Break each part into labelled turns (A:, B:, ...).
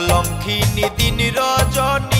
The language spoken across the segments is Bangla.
A: কলঙ্কিনী দিন রজনী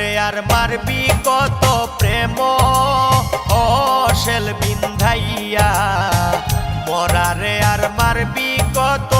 A: রে আর মারবি কত প্রেম। অশেল বিন্ধাইয়া মরারে আর মারবি কত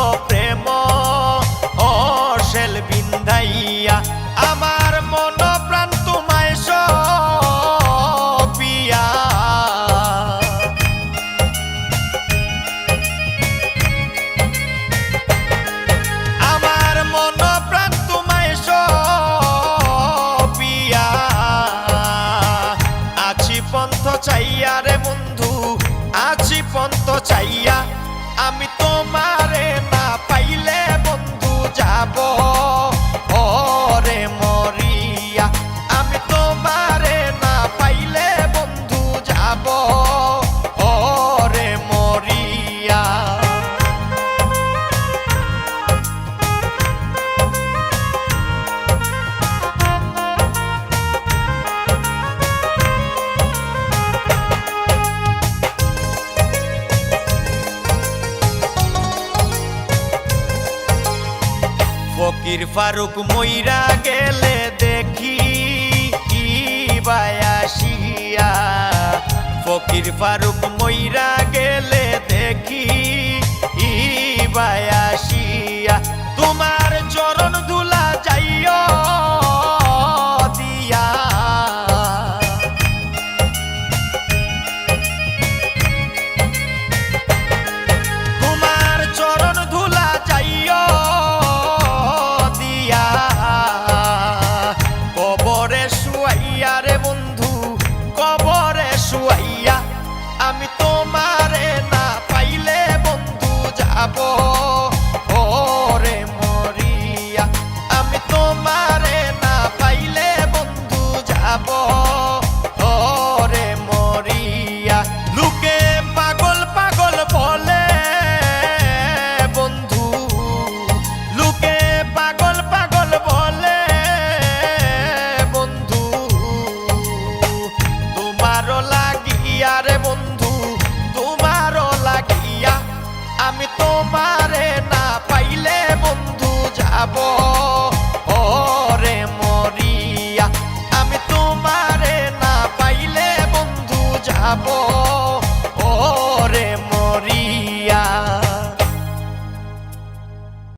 A: ফকির ফারুক মইরা গেলে দেখি কি বায়াসিয়া ফকির ফারুক মইরা গেলে দেখি ই বায়াসিয়া oh. copa.